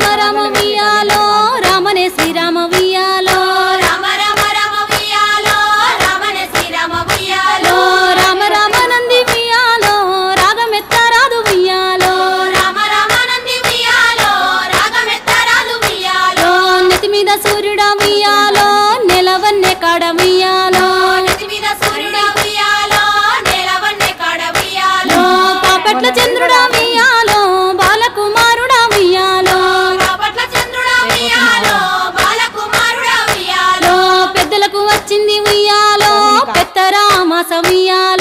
రామ రామ వియాలో రామనే శ్రీరామ వియాలో రామ రామ రామ వియాలో రామనే శ్రీరామ వియాలో రామ రామ నంది వియాలో రాగమెత్త రాదు వియాలో సూర్యుడు மாசமியால்